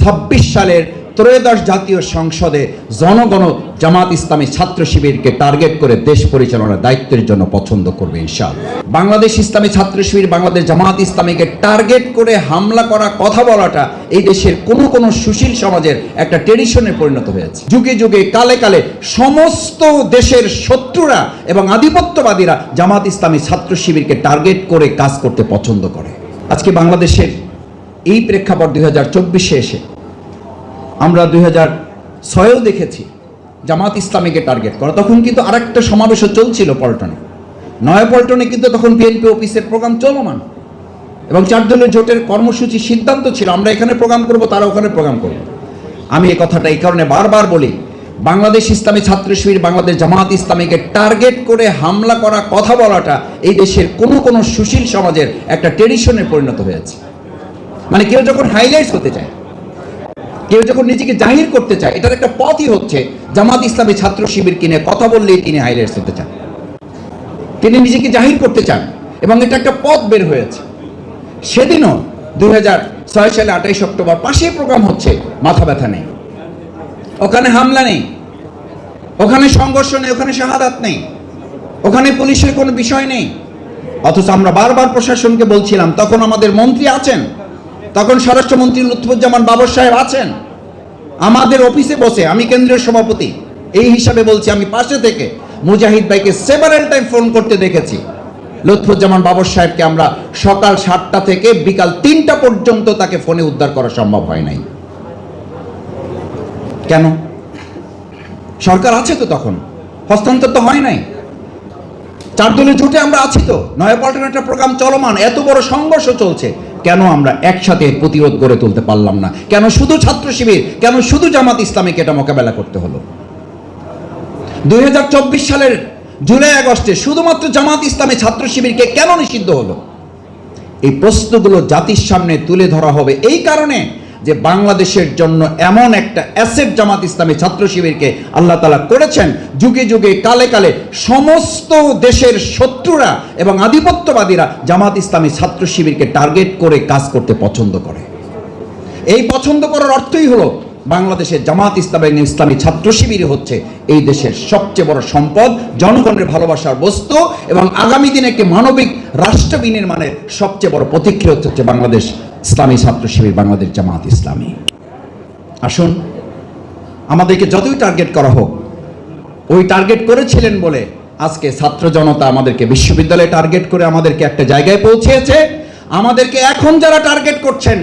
ছাব্বিশ সালের ত্রয়োদশ জাতীয় সংসদে জনগণ জামাত ইসলামী ছাত্র শিবিরকে টার্গেট করে দেশ পরিচালনার দায়িত্বের জন্য পছন্দ করবে ইনশাআল্লাহ। বাংলাদেশ ইসলামী ছাত্র শিবির বাংলাদেশ জামাত ইসলামীকে টার্গেট করে হামলা করা কথা বলাটা এই দেশের কোনো কোনো সুশীল সমাজের একটা ট্রেডিশনে পরিণত হয়েছে। যুগে যুগে, কালে কালে সমস্ত দেশের শত্রুরা এবং আধিপত্যবাদীরা জামাত ইসলামী ছাত্র শিবিরকে টার্গেট করে কাজ করতে পছন্দ করে। আজকে বাংলাদেশের এই প্রেক্ষাপট দুই হাজার চব্বিশে এসে আমরা দুই হাজার ছয়েও দেখেছি জামাত ইসলামীকে টার্গেট করা। তখন কিন্তু আরেকটা সমাবেশও চলছিল পল্টনে। নয়া পল্টনে কিন্তু তখন বিএনপি অফিসের প্রোগ্রাম চলমান এবং চার দলের জোটের কর্মসূচি সিদ্ধান্ত ছিল, আমরা এখানে প্রোগ্রাম করব, তারা ওখানে প্রোগ্রাম করব। আমি এই কথাটা এই কারণে বারবার বলি, বাংলাদেশ ইসলামী ছাত্র শিবির, বাংলাদেশ জামাত ইসলামীকে টার্গেট করে হামলা করা, কথা বলাটা এই দেশের কোনো কোনো সুশীল সমাজের একটা ট্রেডিশনে পরিণত হয়েছে। মানে কেউ যখন হাইলাইটস হতে চায়, কেউ যখন নিজেকে জাহির করতে চায়, এটার একটা পথই হচ্ছে জামাত ইসলামী ছাত্র শিবির কিনে কথা বললেই তিনি হাইলাইটস হতে চান। তিনি নিজেকে জাহির করতে চান এবং এটা একটা পথ বের হয়েছে। সেদিনও দুই হাজার ছয় সালে আঠাইশ অক্টোবর পাশে প্রোগ্রাম হচ্ছে, মাথা ব্যথা নেই। ওখানে হামলা নেই। ওখানে সংঘর্ষ নেই, ওখানে শাহাদাত নেই। ওখানে পুলিশের কোনো বিষয় নেই। অথচ আমরা বারবার প্রশাসনকে বলছিলাম, তখন আমাদের মন্ত্রী আছেন তখন স্বরাষ্ট্রমন্ত্রী লুৎফুজ্জামান বাবর সাহেব আছেন। আমাদের অফিসে বসে, আমি কেন্দ্রীয় সভাপতি, এই হিসাবে বলছি, আমি পাশে থেকে মুজাহিদ ভাইকে সেভারেল টাইম ফোন করতে দেখেছি। লুৎফুজ্জামান বাবর সাহেবকে আমরা সকাল সাতটা থেকে বিকাল তিনটা পর্যন্ত তাকে ফোনে উদ্ধার করা সম্ভব হয় নাই। কেন? সরকার আছে তো তখন? হস্তান্তর তো হয় নাই। চার জোটে আমরা আছি তো। নয়াপল্টন একটা প্রোগ্রাম চলমান, এত বড় সংঘর্ষ চলছে। কেন আমরা একসাথে প্রতিরোধ গড়ে তুলতে পারলাম না? কেন শুধু ছাত্র শিবির, কেন শুধু জামাত ইসলামীকে এটা মোকাবেলা করতে হলো? দুই হাজার চব্বিশ সালের জুলাই আগস্টে শুধুমাত্র জামাত ইসলামী ছাত্র শিবিরকে কেন নিষিদ্ধ হলো? এই প্রশ্নগুলো জাতির সামনে তুলে ধরা হবে। এই কারণে যে বাংলাদেশের জন্য এমন একটা অ্যাসেট জামাত ইসলামী ছাত্র শিবিরকে আল্লাহ তালা করেছেন, যুগে যুগে, কালে কালে সমস্ত দেশের শত্রুরা এবং আধিপত্যবাদীরা জামাত ইসলামী ছাত্র শিবিরকে টার্গেট করে কাজ করতে পছন্দ করে। এই পছন্দ করার অর্থই হলো বাংলাদেশের জামাত ইসলামী ইসলামী ছাত্র শিবির হচ্ছে এই দেশের সবচেয়ে বড় সম্পদ, জনগণের ভালোবাসার বস্তু এবং আগামী দিনে একটি মানবিক রাষ্ট্র বিনির্মাণের সবচেয়ে বড় প্রতীক্ষা হচ্ছে বাংলাদেশ। ইসলামী ছাত্র শিবির বাংলাদেশ জামাত ইসলামী। আসুন, আমাদেরকে যতই টার্গেট করা হোক, ওই টার্গেট করেছিলেন বলে আজকে ছাত্র জনতা আমাদেরকে বিশ্ববিদ্যালয়ে টার্গেট করে আমাদেরকে একটা জায়গায় পৌঁছেছে। আমাদেরকে এখন যারা টার্গেট করছেন